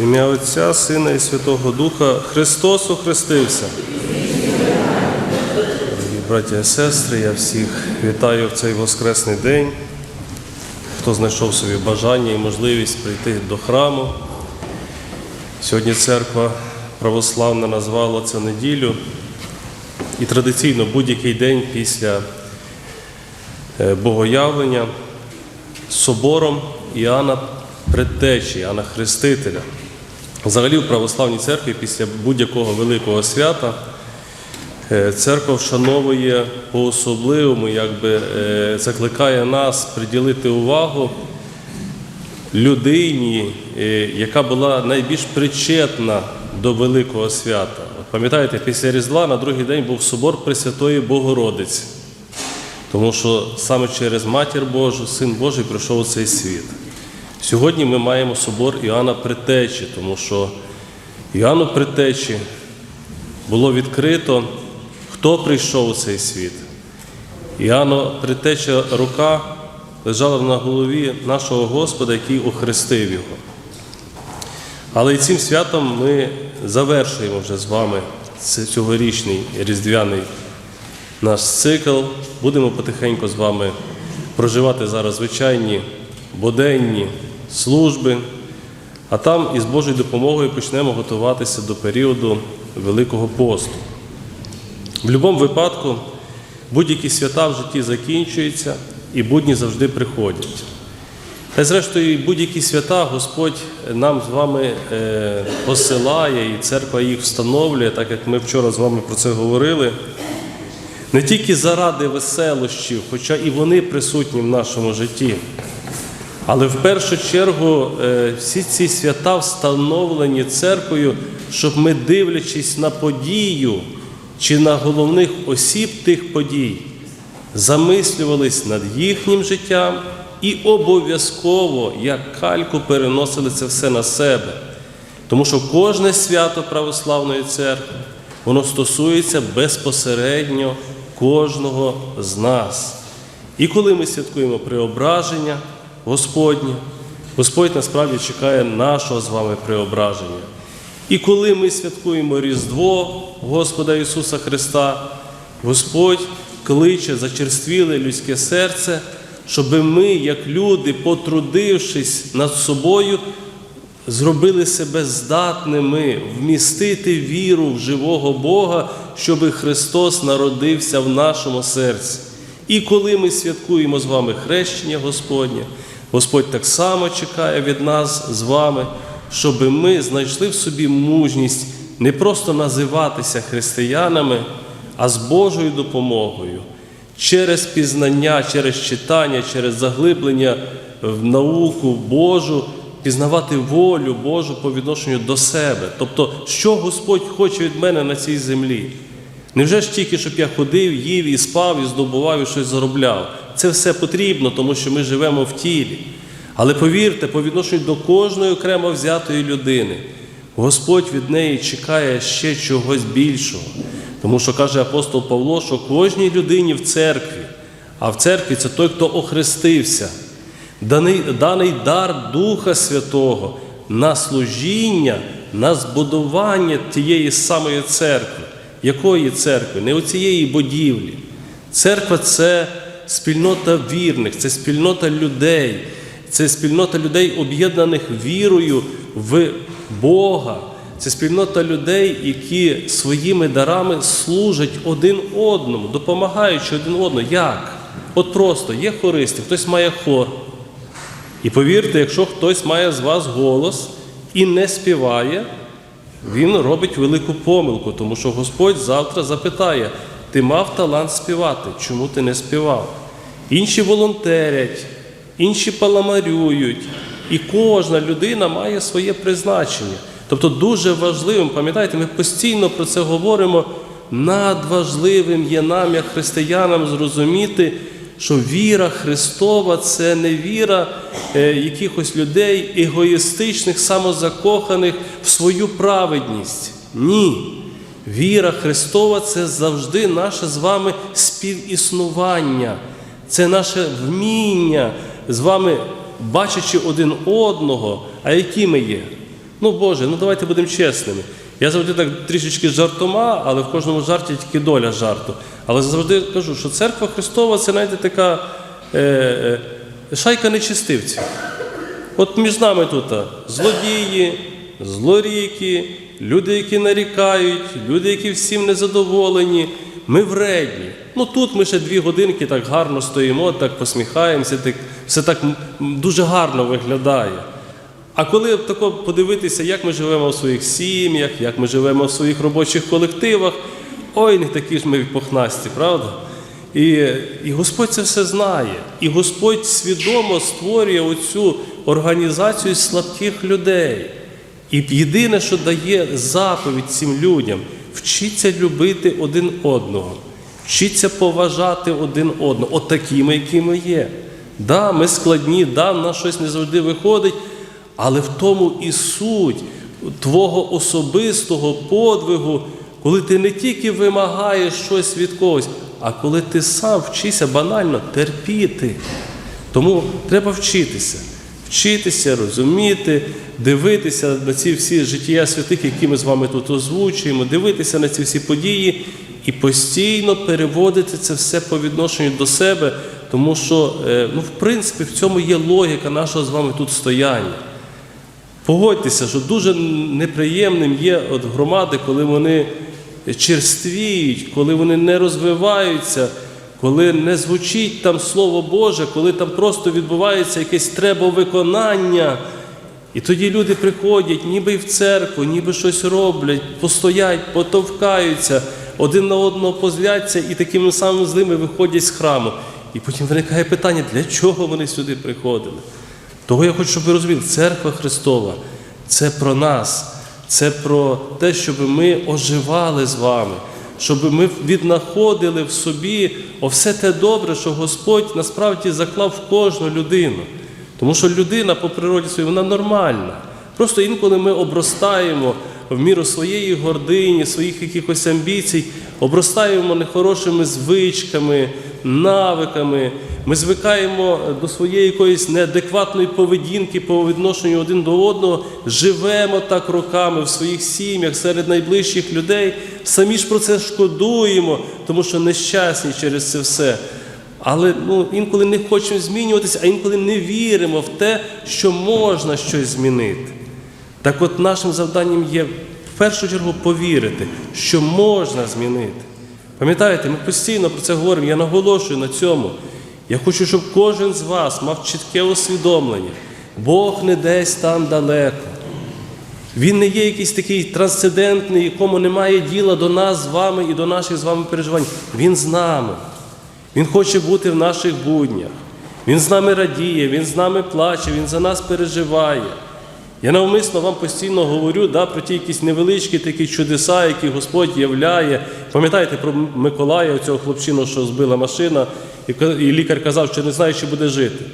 В ім'я Отця, Сина і Святого Духа Христос охрестився. Браті і сестри, я всіх вітаю в цей Воскресний день. Хто знайшов собі бажання і можливість прийти до храму. Сьогодні церква православна назвала цю неділю. І традиційно будь-який день після е, богоявлення собором Іоанна Предтечі, Іоанна Хрестителя. Взагалі в православній церкві після будь-якого великого свята церква вшановує по-особливому, якби е, закликає нас приділити увагу людині, е, яка була найбільш причетна до великого свята. От Пам'ятаєте, після Різдва на другий день був собор Пресвятої Богородиці. Тому що саме через Матір Божу, Син Божий прийшов у цей світ. Сьогодні ми маємо собор Іоанна Притечі, тому що Іоанну Притечі було відкрито, хто прийшов у цей світ. Іоанну Притеча рука лежала на голові нашого Господа, який охрестив його. Але і цим святом ми завершуємо вже з вами цьогорічний різдвяний наш цикл. Будемо потихеньку з вами проживати зараз звичайні буденні служби, а там із Божою допомогою почнемо готуватися до періоду Великого посту. В будь-якому випадку будь-які свята в житті закінчуються і будні завжди приходять. Та зрештою, будь-які свята Господь нам з вами е, посилає, і церква їх встановлює, так як ми вчора з вами про це говорили. Не тільки заради веселощів, хоча і вони присутні в нашому житті. Але в першу чергу е, всі ці свята встановлені церквою, щоб ми, дивлячись на подію чи на головних осіб тих подій, замислювались над їхнім життям і обов'язково, як кальку, переносили це все на себе. Тому що кожне свято православної церкви, воно стосується безпосередньо кожного з нас. І коли ми святкуємо преображення Господнє, Господь насправді чекає нашого з вами преображення. І коли ми святкуємо Різдво Господа Ісуса Христа, Господь кличе зачерствіле людське серце, щоб ми, як люди, потрудившись над собою, зробили себе здатними вмістити віру в живого Бога, щоб Христос народився в нашому серці. І коли ми святкуємо з вами хрещення Господнє, Господь так само чекає від нас з вами, щоб ми знайшли в собі мужність не просто називатися християнами, а з Божою допомогою, через пізнання, через читання, через заглиблення в науку Божу, пізнавати волю Божу по відношенню до себе. Тобто, що Господь хоче від мене на цій землі? Невже ж тільки, щоб я ходив, їв і спав, і здобував, і щось заробляв? Це все потрібно, тому що ми живемо в тілі. Але повірте, по відношенню до кожної окремо взятої людини, Господь від неї чекає ще чогось більшого. Тому що каже апостол Павло, що кожній людині в церкві, а в церкві це той, хто охрестився, даний, даний дар Духа Святого на служіння, на збудування тієї самої церкви. Якої церкви? Не оцієї будівлі. Церква це спільнота вірних, це спільнота людей, це спільнота людей, об'єднаних вірою в Бога. Це спільнота людей, які своїми дарами служать один одному, допомагаючи один одному. Як? От просто є хористи, хтось має хор. І повірте, якщо хтось має з вас голос і не співає, він робить велику помилку, тому що Господь завтра запитає: ти мав талант співати, чому ти не співав? Інші волонтерять, інші паламарюють, і кожна людина має своє призначення. Тобто дуже важливим, пам'ятаєте, ми постійно про це говоримо. Надважливим є нам, як християнам, зрозуміти, що віра Христова це не віра е, якихось людей егоїстичних, самозакоханих в свою праведність. Ні. Віра Христова це завжди наше з вами співіснування, це наше вміння з вами, бачачи один одного, а які ми є. Ну, Боже, ну давайте будемо чесними. Я завжди так трішечки жартома, але в кожному жарті тільки доля жарту. Але завжди кажу, що церква Христова це знаєте, така е, е, шайка нечистивців. От між нами тут злодії, злоріки, люди, які нарікають, люди, які всім незадоволені. Ми вредні. Ну тут ми ще дві годинки так гарно стоїмо, так посміхаємося, так, все так дуже гарно виглядає. А коли тако подивитися, як ми живемо в своїх сім'ях, як ми живемо в своїх робочих колективах, ой, не такі ж ми похнасті, правда? І, і Господь це все знає. І Господь свідомо створює оцю організацію слабких людей. І єдине, що дає заповідь цим людям, вчіться любити один одного, вчіться поважати один одного, от такими, які ми є. Да, ми складні, да, в нас щось не завжди виходить, але в тому і суть твого особистого подвигу, коли ти не тільки вимагаєш щось від когось, а коли ти сам вчишся банально терпіти. Тому треба вчитися, вчитися, розуміти, дивитися на ці всі життя святих, які ми з вами тут озвучуємо, дивитися на ці всі події і постійно переводити це все по відношенню до себе, тому що, е, ну, в принципі, в цьому є логіка нашого з вами тут стояння. Погодьтеся, що дуже неприємним є от громади, коли вони черствіють, коли вони не розвиваються, коли не звучить там Слово Боже, коли там просто відбувається якесь требовиконання. І тоді люди приходять, ніби в церкву, ніби щось роблять, постоять, потовкаються, один на одного позляться і такими самими злими виходять з храму. І потім виникає питання, для чого вони сюди приходили? Того я хочу, щоб ви розуміли, церква Христова це про нас, це про те, щоб ми оживали з вами, щоб ми віднаходили в собі все те добре, що Господь насправді заклав в кожну людину. Тому що людина по природі своїй, вона нормальна. Просто інколи ми обростаємо в міру своєї гордині, своїх якихось амбіцій, обростаємо нехорошими звичками, навиками. Ми звикаємо до своєї якоїсь неадекватної поведінки по відношенню один до одного, живемо так роками в своїх сім'ях, серед найближчих людей, самі ж про це шкодуємо, тому що нещасні через це все. Але ну, інколи не хочемо змінюватися, а інколи не віримо в те, що можна щось змінити. Так от нашим завданням є в першу чергу повірити, що можна змінити. Пам'ятаєте, ми постійно про це говоримо, я наголошую на цьому. Я хочу, щоб кожен з вас мав чітке усвідомлення. Бог не десь там далеко. Він не є якийсь такий трансцендентний, якому немає діла до нас з вами і до наших з вами переживань. Він з нами. Він хоче бути в наших буднях. Він з нами радіє, Він з нами плаче, Він за нас переживає. Я навмисно вам постійно говорю да, про ті якісь невеличкі такі чудеса, які Господь являє. Пам'ятаєте про Миколая, цього хлопчину, що збила машина, і лікар казав, що не знає, чи буде жити.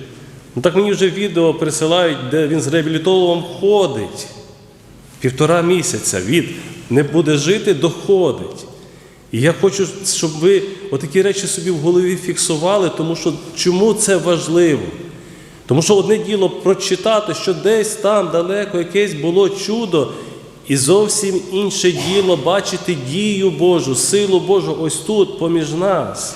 Ну так мені вже відео присилають, де він з реабілітологом ходить. Півтора місяця від не буде жити, доходить. І я хочу, щоб ви отакі речі собі в голові фіксували, тому що чому це важливо? Тому що одне діло прочитати, що десь там далеко якесь було чудо, і зовсім інше діло бачити дію Божу, силу Божу ось тут, поміж нас.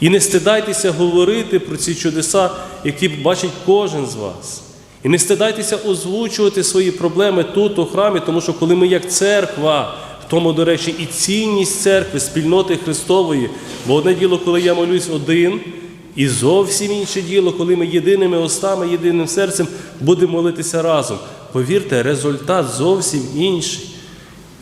І не стидайтеся говорити про ці чудеса, які бачить кожен з вас. І не стидайтеся озвучувати свої проблеми тут, у храмі, тому що коли ми як церква, в тому, до речі, і цінність церкви, спільноти Христової, бо одне діло, коли я молюсь один, і зовсім інше діло, коли ми єдиними устами, єдиним серцем будемо молитися разом. Повірте, результат зовсім інший.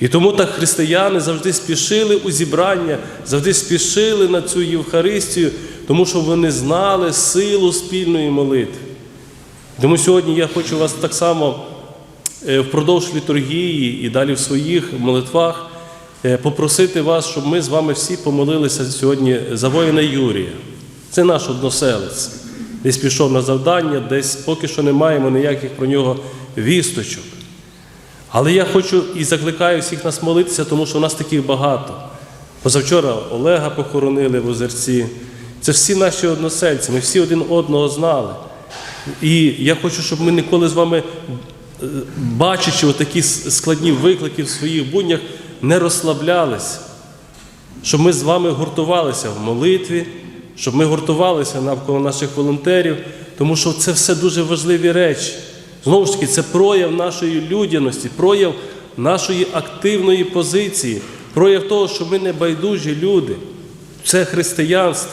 І тому так християни завжди спішили у зібрання, завжди спішили на цю Євхаристію, тому що вони знали силу спільної молитви. Тому сьогодні я хочу вас так само е, впродовж літургії і далі в своїх молитвах е, попросити вас, щоб ми з вами всі помолилися сьогодні за воїна Юрія. Це наш односелець. Десь пішов на завдання, десь поки що не маємо ніяких про нього вісточок. Але я хочу і закликаю всіх нас молитися, тому що в нас таких багато. Позавчора Олега похоронили в озерці. Це всі наші односельці, ми всі один одного знали. І я хочу, щоб ми ніколи з вами, е, бачачи такі складні виклики в своїх буднях, не розслаблялися. Щоб ми з вами гуртувалися в молитві, щоб ми гуртувалися навколо наших волонтерів, тому що це все дуже важливі речі. Знову ж таки, це прояв нашої людяності, прояв нашої активної позиції, прояв того, що ми не байдужі люди. Це християнство.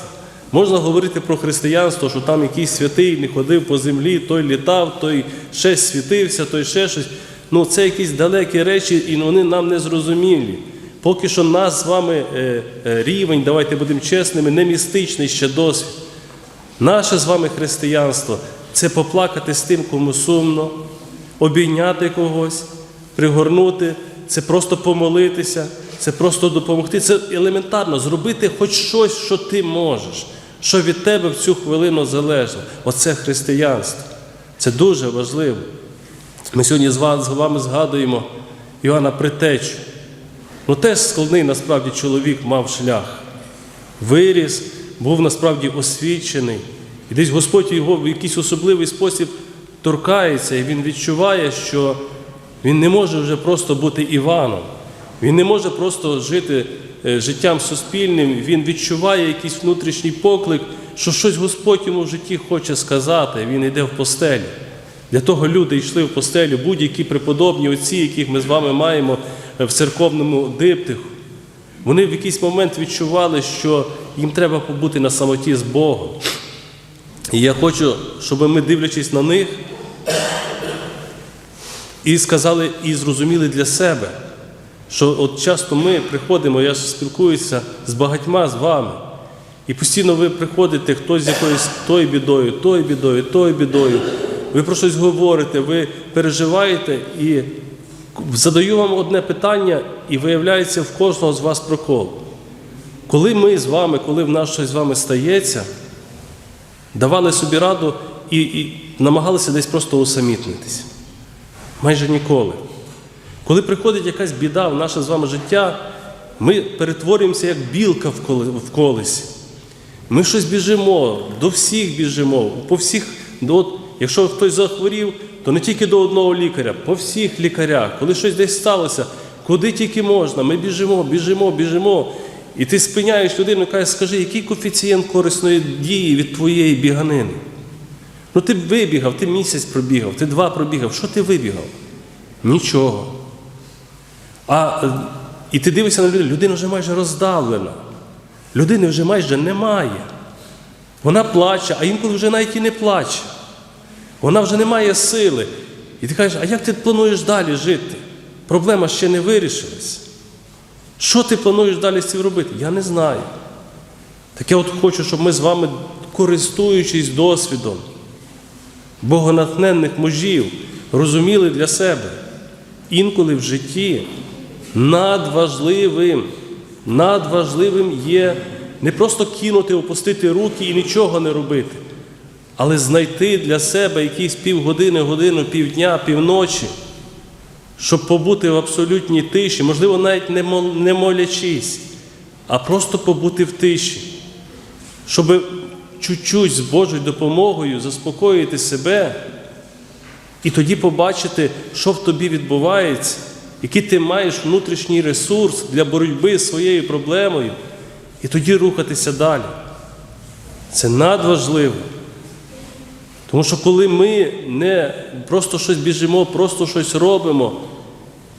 Можна говорити про християнство, що там якийсь святий не ходив по землі, той літав, той ще світився, той ще щось. Ну, це якісь далекі речі, і вони нам не зрозумілі. Поки що нас з вами е, е, рівень, давайте будемо чесними, не містичний ще досвід. Наше з вами християнство це поплакати з тим, кому сумно, обійняти когось, пригорнути, це просто помолитися, це просто допомогти. Це елементарно зробити хоч щось, що ти можеш, що від тебе в цю хвилину залежно. Оце християнство. Це дуже важливо. Ми сьогодні з вами згадуємо Іоанна Притечу. Ну теж складний насправді чоловік мав шлях. Виріс, був насправді освічений. І десь Господь його в якийсь особливий спосіб торкається, і він відчуває, що він не може вже просто бути Іваном. Він не може просто жити е, життям суспільним, він відчуває якийсь внутрішній поклик, що щось Господь йому в житті хоче сказати, він йде в постелі. Для того люди йшли в постелю, будь-які преподобні отці, яких ми з вами маємо в церковному диптиху. Вони в якийсь момент відчували, що їм треба побути на самоті з Богом. І я хочу, щоб ми, дивлячись на них, і сказали, і зрозуміли для себе, що от часто ми приходимо, я спілкуюся з багатьма з вами, і постійно ви приходите, хтось з якоюсь тою бідою, тою бідою, тою бідою. Ви про щось говорите, ви переживаєте, і задаю вам одне питання, і виявляється в кожного з вас прокол. Коли ми з вами, коли в нас щось з вами стається, давали собі раду і, і намагалися десь просто усамітнитися. Майже ніколи. Коли приходить якась біда в наше з вами життя, ми перетворюємося як білка в колесі. Ми щось біжимо, до всіх біжимо, по всіх, до, от, якщо хтось захворів, то не тільки до одного лікаря, по всіх лікарях. Коли щось десь сталося, куди тільки можна, ми біжимо, біжимо, біжимо. І ти спиняєш людину і кажеш, скажи, який коефіцієнт корисної дії від твоєї біганини? Ну ти вибігав, ти місяць пробігав, ти два пробігав. Що ти вибігав? Нічого. А, і ти дивишся на людину, людина вже майже роздавлена. Людини вже майже немає. Вона плаче, а інколи вже навіть і не плаче. Вона вже не має сили. І ти кажеш, а як ти плануєш далі жити? Проблема ще не вирішилась. Що ти плануєш далі з цим робити? Я не знаю. Так я от хочу, щоб ми з вами, користуючись досвідом богонатхненних мужів, розуміли для себе, інколи в житті надважливим, надважливим є не просто кинути, опустити руки і нічого не робити, але знайти для себе якісь півгодини, годину, півдня, півночі, щоб побути в абсолютній тиші, можливо, навіть не мол- не молячись, а просто побути в тиші, щоб чуть-чуть з Божою допомогою заспокоїти себе і тоді побачити, що в тобі відбувається, який ти маєш внутрішній ресурс для боротьби з своєю проблемою, і тоді рухатися далі. Це надважливо. Тому що коли ми не просто щось біжимо, просто щось робимо,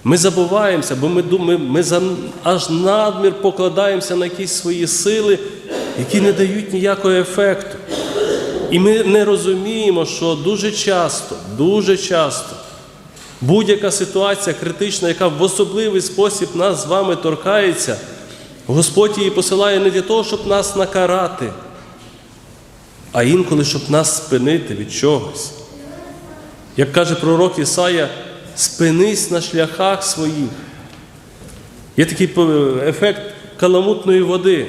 ми забуваємося, бо ми думаємо, ми за, аж надмір покладаємося на якісь свої сили, які не дають ніякого ефекту. І ми не розуміємо, що дуже часто, дуже часто будь-яка ситуація критична, яка в особливий спосіб нас з вами торкається, Господь її посилає не для того, щоб нас накарати, а інколи, щоб нас спинити від чогось. Як каже пророк Ісая, спинись на шляхах своїх. Є такий ефект каламутної води.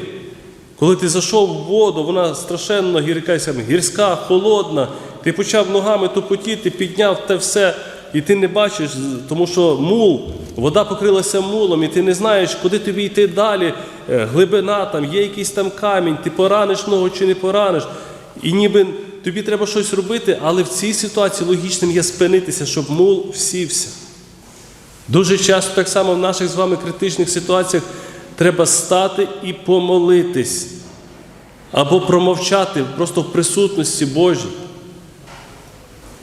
Коли ти зайшов в воду, вона страшенно гірка, гірська, холодна, ти почав ногами тупотіти, підняв те все, і ти не бачиш, тому що мул, вода покрилася мулом, і ти не знаєш, куди тобі йти далі. Е, Глибина там, є якийсь там камінь, ти пораниш ногу чи не пораниш. І ніби тобі треба щось робити, але в цій ситуації логічним є спинитися, щоб мул всівся. Дуже часто, так само в наших з вами критичних ситуаціях, треба стати і помолитись або промовчати просто в присутності Божій.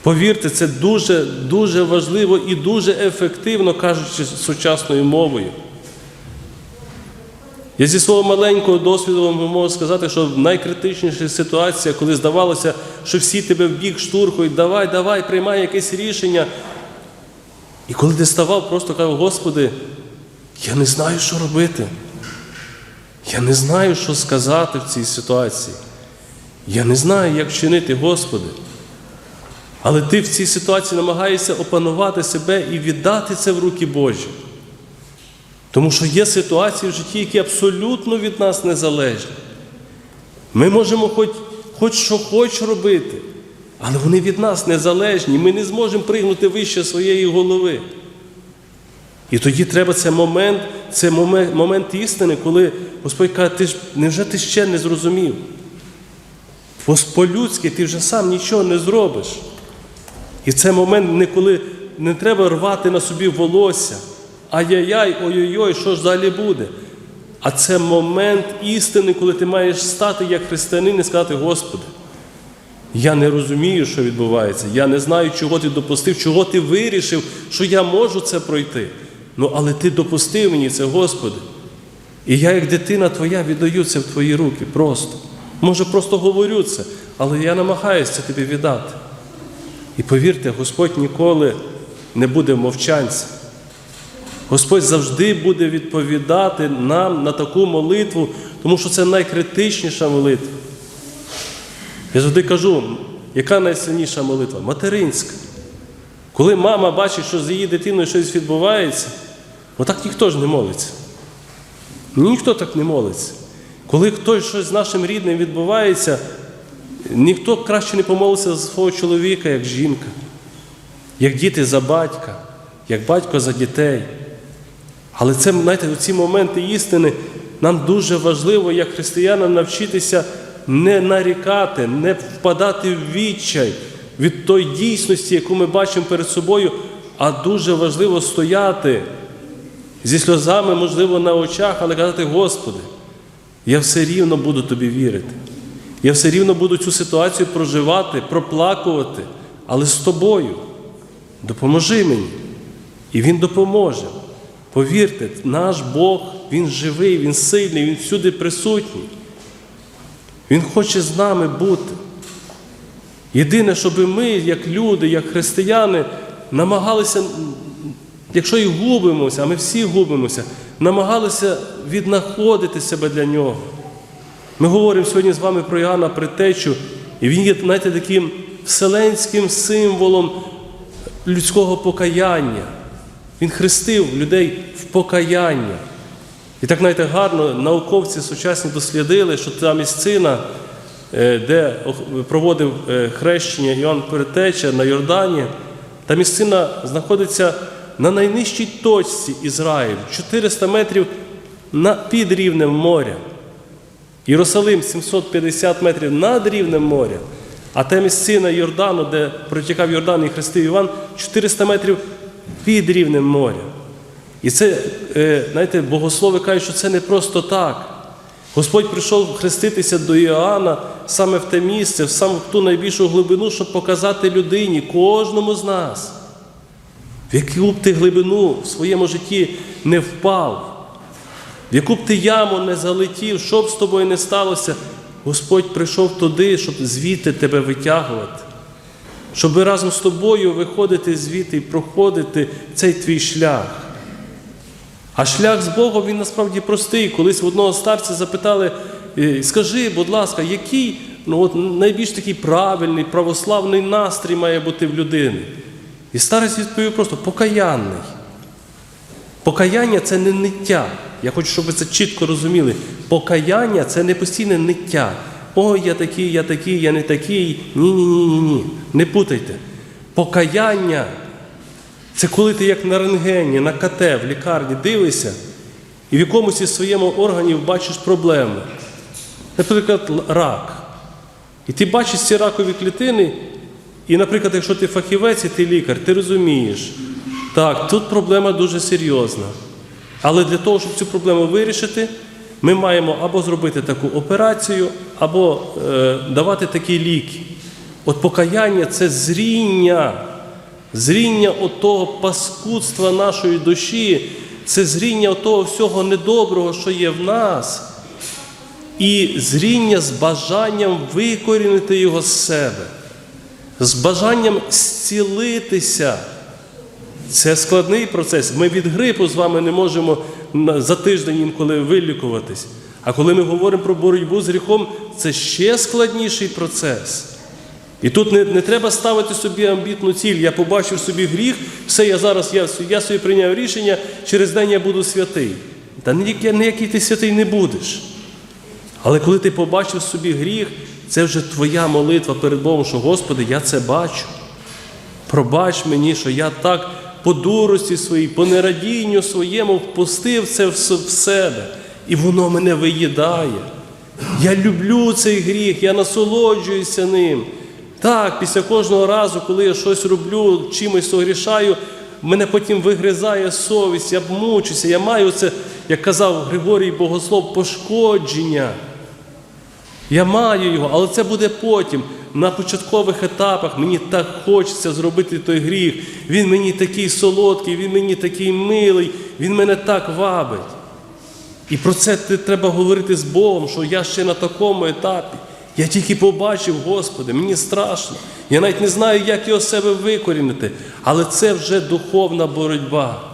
Повірте, це дуже, дуже важливо і дуже ефективно, кажучи сучасною мовою. Я зі свого маленького досвіду вам можу сказати, що найкритичніша ситуація, коли здавалося, що всі тебе в бік штурхують, давай, давай, приймай якесь рішення. І коли ти ставав, просто казав, Господи, я не знаю, що робити. Я не знаю, що сказати в цій ситуації. Я не знаю, як вчинити, Господи. Але ти в цій ситуації намагаєшся опанувати себе і віддати це в руки Божі. Тому що є ситуації в житті, які абсолютно від нас незалежні. Ми можемо хоч, хоч що хоч робити, але вони від нас незалежні. Ми не зможемо пригнути вище своєї голови. І тоді треба це момент, це момент, момент істини, коли Господь каже, ти ж невже ти ще не зрозумів? По-людськи ти вже сам нічого не зробиш. І це момент, не коли не треба рвати на собі волосся. Ай-яй-яй, ой-ой-ой, що ж далі буде? А це момент істини, коли ти маєш стати як християнин і сказати, Господи, я не розумію, що відбувається. Я не знаю, чого ти допустив, чого ти вирішив, що я можу це пройти. Ну, але ти допустив мені це, Господи. І я, як дитина твоя, віддаю це в твої руки просто. Може, просто говорю це, але я намагаюся це тобі віддати. І повірте, Господь ніколи не буде мовчанцем. Господь завжди буде відповідати нам на таку молитву, тому що це найкритичніша молитва. Я завжди кажу, яка найсильніша молитва? Материнська. Коли мама бачить, що з її дитиною щось відбувається, отак ніхто ж не молиться. Ніхто так не молиться. Коли хтось щось з нашим рідним відбувається, ніхто краще не помолиться за свого чоловіка, як жінка, як діти за батька, як батько за дітей. Але це, знаєте, ці моменти істини нам дуже важливо, як християнам, навчитися не нарікати, не впадати в відчай від тої дійсності, яку ми бачимо перед собою, а дуже важливо стояти зі сльозами, можливо, на очах, але казати, Господи, я все рівно буду тобі вірити. Я все рівно буду цю ситуацію проживати, проплакувати, але з тобою. Допоможи мені. І Він допоможе. Повірте, наш Бог, Він живий, Він сильний, Він всюди присутній. Він хоче з нами бути. Єдине, щоб ми, як люди, як християни, намагалися, якщо і губимося, а ми всі губимося, намагалися віднаходити себе для нього. Ми говоримо сьогодні з вами про Іоанна Притечу, і він є, знаєте, таким вселенським символом людського покаяння. Він хрестив людей в покаяння. І так, знаєте, гарно науковці сучасні дослідили, що та місцина, е, де проводив е, хрещення Іоанн Перетеча на Йордані, та місцина знаходиться на найнижчій точці Ізраїлю, 400 метрів під рівнем моря. Єрусалим 750 метрів над рівнем моря, а та місцина Йордану, де протікав Йордан і хрестив Іван, 400 метрів під рівнем моря. І це, знаєте, богослови кажуть, що це не просто так. Господь прийшов хреститися до Іоанна саме в те місце, в саму ту найбільшу глибину, щоб показати людині, кожному з нас, в яку б ти глибину в своєму житті не впав, в яку б ти яму не залетів, що б з тобою не сталося, Господь прийшов туди, щоб звідти тебе витягувати, щоб разом з тобою виходити звідти і проходити цей твій шлях. А шлях з Богом він насправді простий. Колись в одного старця запитали, скажи, будь ласка, який ну, от, найбільш такий правильний, православний настрій має бути в людини? І старець відповів просто покаянний. Покаяння це не ниття. Я хочу, щоб ви це чітко розуміли. Покаяння це не постійне ниття. Ой, я такий, я такий, я не такий. Ні, ні, ні, ні, ні. Не путайте. Покаяння це коли ти як на рентгені, на КТ в лікарні дивишся і в якомусь із своєму органів бачиш проблему. Наприклад, рак. І ти бачиш ці ракові клітини, і, наприклад, якщо ти фахівець і ти лікар, ти розумієш, так, тут проблема дуже серйозна. Але для того, щоб цю проблему вирішити, ми маємо або зробити таку операцію, або е, давати такі ліки. От покаяння це зріння, зріння отого паскудства нашої душі, це зріння того всього недоброго, що є в нас, і зріння з бажанням викорінити його з себе, з бажанням зцілитися. Це складний процес. Ми від грипу з вами не можемо за тиждень інколи вилікуватись. А коли ми говоримо про боротьбу з гріхом, це ще складніший процес. І тут не, не треба ставити собі амбітну ціль. Я побачив собі гріх, все, я зараз я, я собі прийняв рішення, через день я буду святий. Та ніякий, ти святий не будеш. Але коли ти побачив собі гріх, це вже твоя молитва перед Богом, що Господи, я це бачу. Пробач мені, що я так по дурості своїй, по нерадінню своєму впустив це в себе, і воно мене виїдає. Я люблю цей гріх, я насолоджуюся ним. Так, після кожного разу, коли я щось роблю, чимось согрішаю, мене потім вигризає совість, я мучуся, я маю це, як казав Григорій Богослов, пошкодження. Я маю його, але це буде потім. На початкових етапах мені так хочеться зробити той гріх. Він мені такий солодкий, він мені такий милий, він мене так вабить. І про це треба говорити з Богом, що я ще на такому етапі. Я тільки побачив, Господи, мені страшно. Я навіть не знаю, як його себе викорінити. Але це вже духовна боротьба.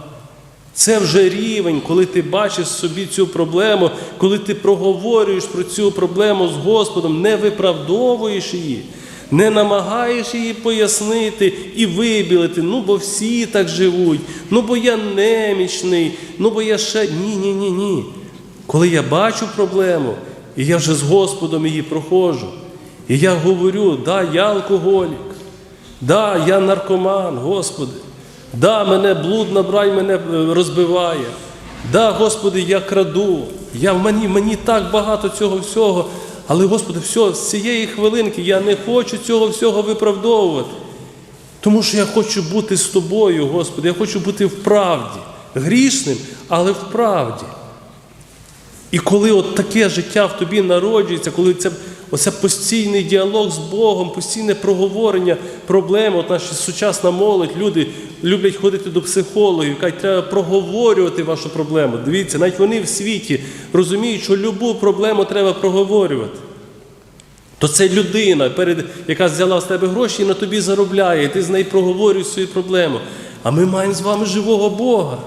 Це вже рівень, коли ти бачиш собі цю проблему, коли ти проговорюєш про цю проблему з Господом, не виправдовуєш її, не намагаєш її пояснити і вибілити. Ну, бо всі так живуть, ну бо я немічний, ну бо я ще. Ні, ні, ні, ні. Коли я бачу проблему, і я вже з Господом її проходжу, і я говорю, да, я алкоголік, да, я наркоман, Господи. Да, мене блудна брань мене е, розбиває. Да, Господи, я краду. Я, мені, мені так багато цього всього. Але, Господи, все, з цієї хвилинки я не хочу цього всього виправдовувати. Тому що я хочу бути з тобою, Господи, я хочу бути в правді. Грішним, але в правді. І коли от таке життя в тобі народжується, коли це оце постійний діалог з Богом, постійне проговорення проблем, от наша сучасна молодь, люди люблять ходити до психологів, кажуть, треба проговорювати вашу проблему. Дивіться, навіть вони в світі розуміють, що любу проблему треба проговорювати. То це людина, яка взяла з тебе гроші і на тобі заробляє, і ти з нею проговорюєш свою проблему. А ми маємо з вами живого Бога.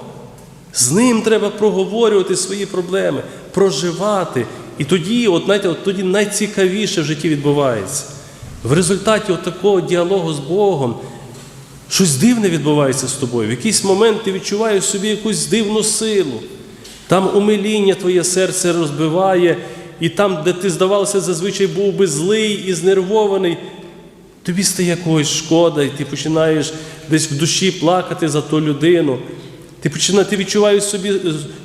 З ним треба проговорювати свої проблеми, проживати. І тоді, от, знаєте, от тоді найцікавіше в житті відбувається. В результаті от такого діалогу з Богом щось дивне відбувається з тобою. В якийсь момент ти відчуваєш собі якусь дивну силу. Там умиління твоє серце розбиває, і там, де ти, здавалося, зазвичай був би злий і знервований, тобі стає якогось шкода, і ти починаєш десь в душі плакати за ту людину. Ти починаєш, ти відчуваєш собі,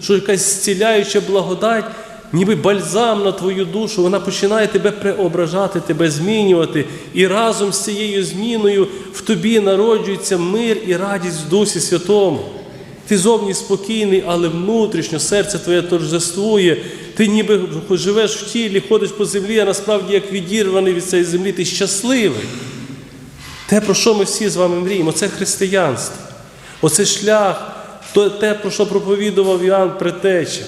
що якась зціляюча благодать, ніби бальзам на твою душу, вона починає тебе преображати, тебе змінювати. І разом з цією зміною в тобі народжується мир і радість в Дусі Святому. Ти зовні спокійний, але внутрішньо серце твоє торжествує. Ти ніби живеш в тілі, ходиш по землі, а насправді як відірваний від цієї землі, ти щасливий. Те, про що ми всі з вами мріємо, це християнство. Оце шлях, те, про що проповідував Іоанн Претеча.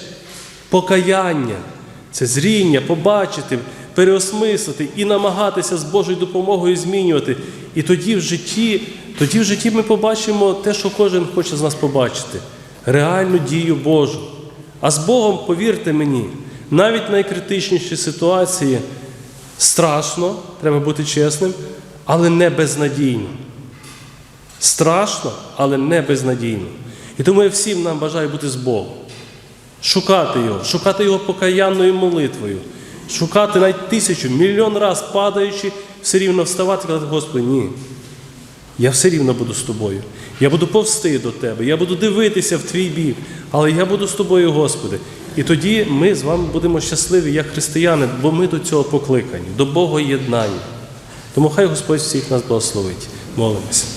Покаяння, це зріння, побачити, переосмислити і намагатися з Божою допомогою змінювати. І тоді в житті, тоді в житті ми побачимо те, що кожен хоче з нас побачити реальну дію Божу. А з Богом, повірте мені, навіть найкритичніші ситуації страшно, треба бути чесним, але не безнадійно. Страшно, але не безнадійно. І тому я всім нам бажаю бути з Богом. Шукати Його, шукати Його покаянною молитвою, шукати навіть тисячу, мільйон раз падаючи, все рівно вставати і казати, Господи, ні. Я все рівно буду з тобою. Я буду повсти до тебе, я буду дивитися в твій бік, але я буду з тобою, Господи. І тоді ми з вами будемо щасливі як християни, бо ми до цього покликані, до Бога єднання. Тому хай Господь всіх нас благословить. Молимося.